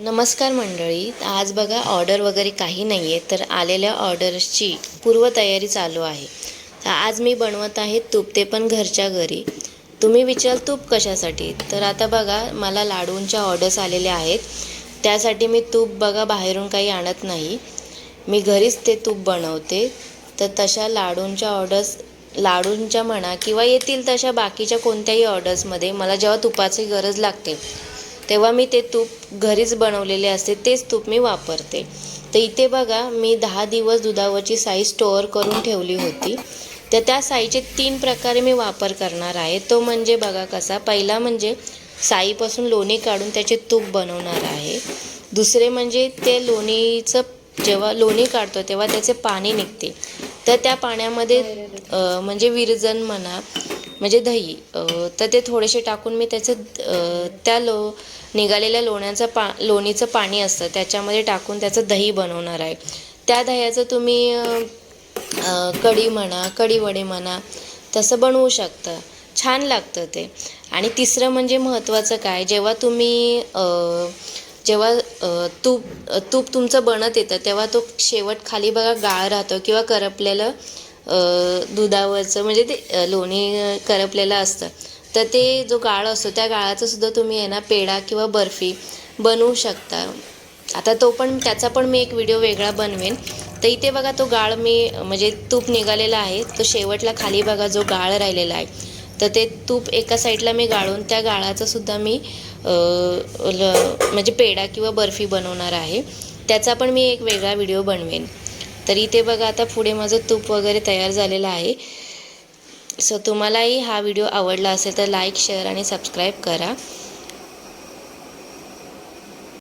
नमस्कार मंडळी. आज बघा ऑर्डर वगैरे काही नाही आहे तर आलेल्या ऑर्डर्सची पूर्वतयारी चालू आहे. तर आज मी बनवत आहे तूप ते पण घरच्या घरी. तुम्ही विचार तूप कशासाठी? तर आता बघा मला लाडूंच्या ऑर्डर्स आलेल्या आहेत. त्यासाठी मी तूप बघा बाहेरून काही आणत नाही. मी घरीच ते तूप बनवते. तर तशा लाडूंच्या ऑर्डर्स लाडूंच्या म्हणा किंवा येतील तशा बाकीच्या कोणत्याही ऑर्डर्समध्ये मला जेव्हा तुपाची गरज लागते तेव्हा मी ते तूप घरीच बनवलेले असते तेच तूप मी वापरते. तर इथे बघा मी दहा दिवस दुधावरची साई स्टोअर करून ठेवली होती. तर त्या साईचे तीन प्रकारे मी वापर करणार आहे. तो म्हणजे बघा कसा पहिला म्हणजे साईपासून लोणी काढून त्याचे तूप बनवणार आहे. दुसरे म्हणजे ते लोणीचं जेव्हा लोणी काढतो तेव्हा त्याचे पाणी निघते. तर त्या पाण्यामध्ये म्हणजे विरजन म्हणा म्हणजे दही तर ते थोडेसे टाकून मी त्याचं त्या लो निघालेल्या लोण्याचं पा लोणीचं पाणी असतं त्याच्यामध्ये टाकून त्याचं दही बनवणार आहे. त्या दह्याचं तुम्ही कढी म्हणा कढीवडे म्हणा तसं बनवू शकता. छान लागतं ते. आणि तिसरं म्हणजे महत्त्वाचं काय जेव्हा तुम्ही जेव्हा तूप तूप तुमचं बनत येतं तेव्हा तो शेवट खाली बघा गाळ राहतो किंवा करपलेलं दुधावरचं म्हणजे ते लोणी करपलेलं असतं. तर ते जो गाळ असतो त्या गाळाचंसुद्धा तुम्ही आहे ना पेढा किंवा बर्फी बनवू शकता. आता तो पण त्याचा पण मी एक व्हिडिओ वेगळा बनवेन. तर इथे बघा तो गाळ मी म्हणजे तूप निघालेला आहे. तो शेवटला खाली बघा जो गाळ राहिलेला आहे. तर ते तूप एका साईडला मी गाळून त्या गाळाचंसुद्धा मी ल- म्हणजे पेढा किंवा बर्फी बनवणार आहे. त्याचा पण मी एक वेगळा व्हिडिओ बनवेन. तर इथे बघा आता पुढे माझं तूप वगैरे तयार झालेलं आहे. सो तुम्हालाही हा व्हिडिओ आवडला असेल तर लाईक शेअर आणि सबस्क्राईब करा.